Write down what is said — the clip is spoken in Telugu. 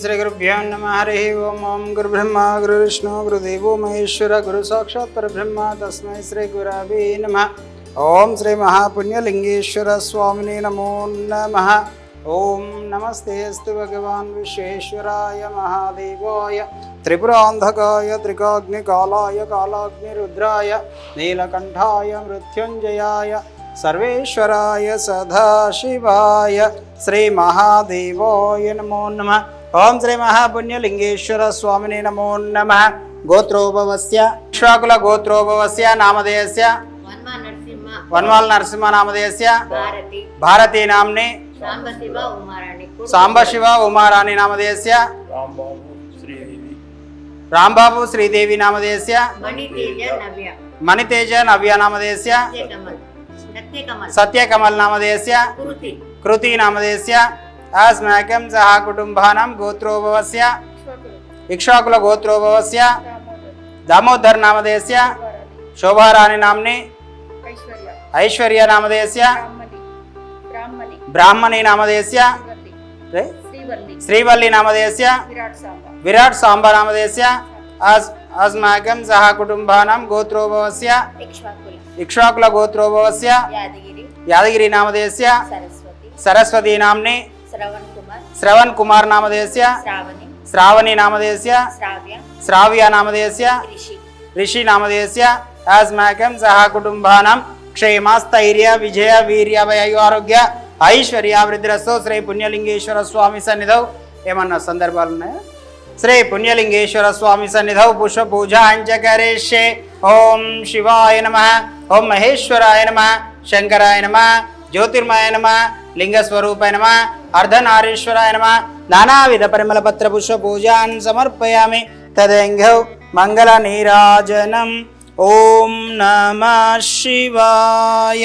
శ్రీ గురుభ్యో నమ హరి ఓం ఓం గురుబ్రహ్మ గురువిష్ణు గురుదేవో మహేశ్వర గురు సాక్షాత్ పరబ్రహ్మ తస్మై శ్రీ గురావి నమ ఓం శ్రీ మహాపుణ్యలింగేశ్వర స్వామిని నమో నమ ఓం నమస్తే అస్తు భగవాన్ విశ్వేశ్వరాయ మహాదేవాయ త్రిపురాంధకాయ త్రికాగ్నికాలాయ కాలాగ్నిరుద్రాయ నీలకంఠాయ మృత్యుంజయాయ सर्वेश्वराय सदाशिवाय श्रीमहादेवाय नमो नमः ఓం శ్రీ మహాపుణ్యలింగేశ్వర స్వామిని నమో నమ గోత్రోభవస్య ఇక్ష్వాకుల గోత్రోభవస్య నామధేయస్య వన్మ నరసింహ వన్వాల్ నరసింహ నామధేయస్య భారతి భారతీ నామ్ని సాంబశివ ఉమారాణి సాంబశివ ఉమారాణి నామధేయస్య రాంబాబు శ్రీదేవి రాంబాబు శ్రీదేవి నామధేయస్య మణితేజ నవ్య మణితేజ నవ్య నామధేయస్య సత్యకమల్ నామధేయస్య కురుతి కృతి నామధేయస్య అస్మాకం సహ కుటుంబానాం గోత్రోభవస్య ఇక్ష్వాకుల గోత్రోభవస్య దామోదర్ నామధేయస్య శోభారాణి నామ్ని ఐశ్వర్య నామధేయస్య బ్రాహ్మణి నామధేయస్య శ్రీవల్లి నామధేయస్య విరాట్ సాంబ. విరాట్ సాంబ నామధేయస్య అస్ అస్మాకం సహ కుటుంబానాం గోత్రోభవస్య ఇక్ష్వాకుల. ఇక్ష్వాకుల గోత్రోభవస్య యాదగిరి. యాదగిరి నామధేయస్య సరస్వతి. సరస్వతి నామ్ని శ్రవణ్ కుమార్. శ్రవణ్ కుమార్ నామధేయస్య శ్రావణి. శ్రావణి నామధేయస్య శ్రావ్య. శ్రావ్య నామధేయస్య రిషి. ఋషి నామధేయస్య అస్మాకం సహ కుటుంబానాం క్షేమ స్థైర్య విజయ వీర్య ఆరోగ్య ఐశ్వర్య వృద్ధిరస్తో శ్రీ పుణ్యలింగేశ్వర స్వామి సన్నిధౌ. ఏమన్నా సందర్భాలు ఉన్నాయా శ్రీ పుణ్యలింగేశ్వర స్వామి సన్నిధౌ పుష్ప పూజాంచ కరిష్యే. ఓం శివాయ నమ ఓం మహేశ్వరాయ నమ శంకరాయ నమ జ్యోతిర్మయ నమ లింగస్వరూపాయ నమ అర్ధనారీశ్వరాయ నమ నానావిధ పరిమళ పత్ర పుష్ప పూజాన్ సమర్పయామి. తదంగౌ మంగళ నీరాజనం ఓం నమ శివాయ.